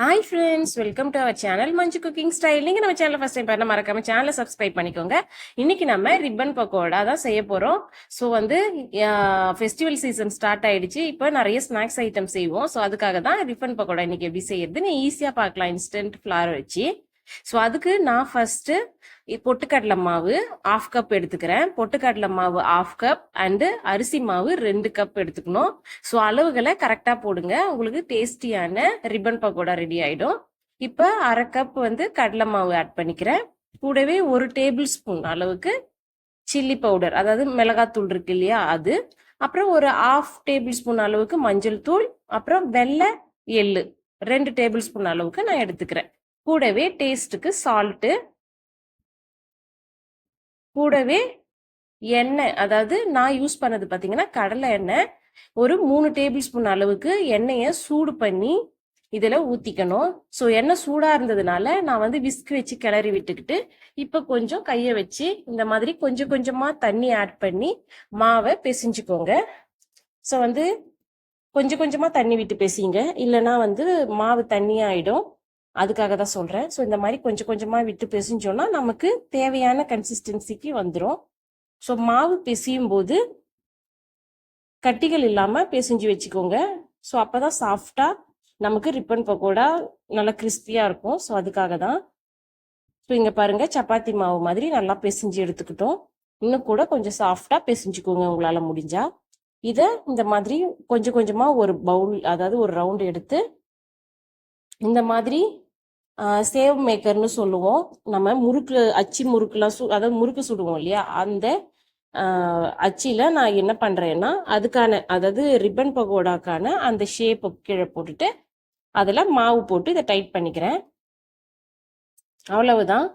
Hi friends welcome to our channel Manju cooking style நீங்கள் நம்ம channel first time பண்ண மறக்காம சேனலை சப்ஸ்கிரைப் பண்ணிக்கோங்க. இன்னைக்கு நம்ம ரிப்பன் பக்கோடா தான் செய்ய போகிறோம் ஸோ வந்து ஃபெஸ்டிவல் சீசன் ஸ்டார்ட் ஆயிடுச்சு. இப்போ நிறைய ஸ்நாக்ஸ் ஐட்டம் செய்வோம். ஸோ அதுக்காக தான் ரிப்பன் பக்கோடா இன்னைக்கு எப்படி செய்யறதுன்னு ஈஸியாக பார்க்கலாம். இன்ஸ்டன்ட் ஃப்ளார் வச்சு. ஸோ அதுக்கு நான் ஃபர்ஸ்ட் பொட்டுக்கடலை மாவு ஆஃப் கப் எடுத்துக்கிறேன். பொட்டுக்கடலை மாவு ஆஃப் கப் அண்டு அரிசி மாவு ரெண்டு கப் எடுத்துக்கணும். ஸோ அளவுகளை கரெக்டாக போடுங்க. உங்களுக்கு டேஸ்டியான ரிப்பன் பக்கோடா ரெடி ஆகிடும் இப்போ அரை கப் வந்து கடலை மாவு ஆட் பண்ணிக்கிறேன். கூடவே ஒரு டேபிள் ஸ்பூன் அளவுக்கு சில்லி பவுடர் அதாவது மிளகாத்தூள் இருக்கு இல்லையா அது. அப்புறம் ஒரு ஆஃப் டேபிள் ஸ்பூன் அளவுக்கு மஞ்சள் தூள் அப்புறம் வெள்ளை எள்ளு ரெண்டு டேபிள் ஸ்பூன் அளவுக்கு நான் எடுத்துக்கிறேன். கூடவே டேஸ்ட்டுக்கு சால்ட்டு கூடவே எண்ணெய் அதாவது நான் யூஸ் பண்ணது பார்த்தீங்கன்னா கடலை எண்ணெய் ஒரு மூணு டேபிள் ஸ்பூன் அளவுக்கு எண்ணெயை சூடு பண்ணி இதில் ஊற்றிக்கணும் ஸோ எண்ணெய் சூடாக இருந்ததுனால நான் வந்து விஸ்க் வச்சு கிளறி விட்டுக்கிட்டு இப்போ கொஞ்சம் கையை வச்சு இந்த மாதிரி கொஞ்சம் கொஞ்சமாக தண்ணி ஆட் பண்ணி மாவை பிசைஞ்சுக்கோங்க. ஸோ வந்து கொஞ்சம் கொஞ்சமாக தண்ணி விட்டு பேசிங்க இல்லைன்னா வந்து மாவு தண்ணியாயிடும். அதுக்காக தான் சொல்கிறேன் ஸோ இந்த மாதிரி கொஞ்சம் கொஞ்சமாக விட்டு பிசைஞ்சோன்னா நமக்கு தேவையான கன்சிஸ்டன்சிக்கு வந்துடும் ஸோ மாவு பிசையும் போது கட்டிகள் இல்லாமல் பிசைஞ்சு வச்சுக்கோங்க. ஸோ அப்போ தான் சாஃப்டாக நமக்கு ரிப்பன் பக்கோடா நல்லா கிறிஸ்பியாக இருக்கும். ஸோ அதுக்காக தான். ஸோ இங்கே பாருங்கள் சப்பாத்தி மாவு மாதிரி நல்லா பிசைஞ்சு எடுத்துக்கிட்டோம். இன்னும் கூட கொஞ்சம் சாஃப்டாக பிசைஞ்சுக்கோங்க உங்களால் முடிஞ்சால் இதை இந்த மாதிரி கொஞ்சம் கொஞ்சமாக ஒரு பவுல் அதாவது ஒரு ரவுண்டு எடுத்து இந்த மாதிரி சேவ் மேக்கர்னு சொல்லுவோம். நம்ம முறுக்கு அச்சு முறுக்குலாம் சு அதாவது முறுக்கு சுடுவோம் இல்லையா? அந்த அச்சியில் நான் என்ன பண்ணுறேன்னா அதுக்கான அதாவது ரிப்பன் பகோடாக்கான அந்த ஷேப்பை கீழே போட்டுட்டு அதில் மாவு போட்டு இதை டைட் பண்ணிக்கிறேன். அவ்வளவுதான்.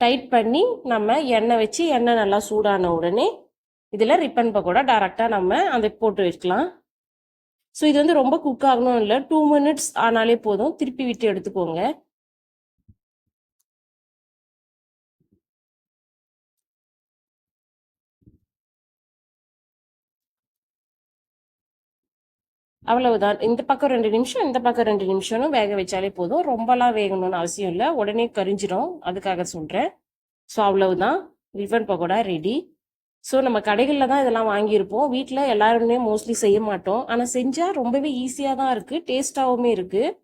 டைட் பண்ணி நம்ம எண்ணெய் வச்சு எண்ணெய் நல்லா சூடான உடனே இதில் ரிப்பன் பக்கோடா டேரெக்டாக நம்ம அதை போட்டு வைக்கலாம். ஸோ இது வந்து ரொம்ப குக் ஆகணும் இல்லை. டூ மினிட்ஸ் ஆனாலே போதும். திருப்பி விட்டு எடுத்துக்கோங்க. அவ்வளவுதான். இந்த பக்கம் ரெண்டு நிமிஷம் இந்த பக்கம் ரெண்டு நிமிஷம்னு வேக வச்சாலே போதும். ரொம்பலாம் வேகணும்னு அவசியம் இல்லை. உடனே கரிஞ்சிடும் அதுக்காக சொல்கிறேன் ஸோ அவ்வளவுதான். ரிஃபன் பக்கோடா ரெடி ஸோ நம்ம கடைகளில் தான் இதெல்லாம் வாங்கியிருப்போம். வீட்டில் எல்லாருமே மோஸ்ட்லி செய்ய மாட்டோம். ஆனால் செஞ்சால் ரொம்பவே ஈஸியாக தான் இருக்குது டேஸ்ட்டாகவுமே இருக்குது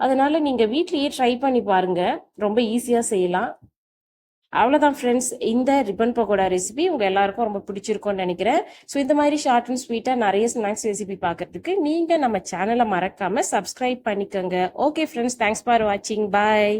அதனால் நீங்கள் வீட்லேயே ட்ரை பண்ணி பாருங்கள் ரொம்ப ஈஸியாக செய்யலாம். அவ்வளோதான் ஃப்ரெண்ட்ஸ் இந்த ரிப்பன் பக்கோடா ரெசிபி உங்கள் எல்லாருக்கும் ரொம்ப பிடிச்சிருக்கும்னு நினைக்கிறேன். ஸோ இந்த மாதிரி ஷார்ட் அண்ட் ஸ்வீட்டாக நிறைய ஸ்நாக்ஸ் ரெசிபி பார்க்கறதுக்கு நீங்கள் நம்ம சேனலை மறக்காமல் சப்ஸ்கிரைப் பண்ணிக்கோங்க. ஓகே ஃப்ரெண்ட்ஸ் தேங்க்ஸ் ஃபார் வாட்சிங் பாய்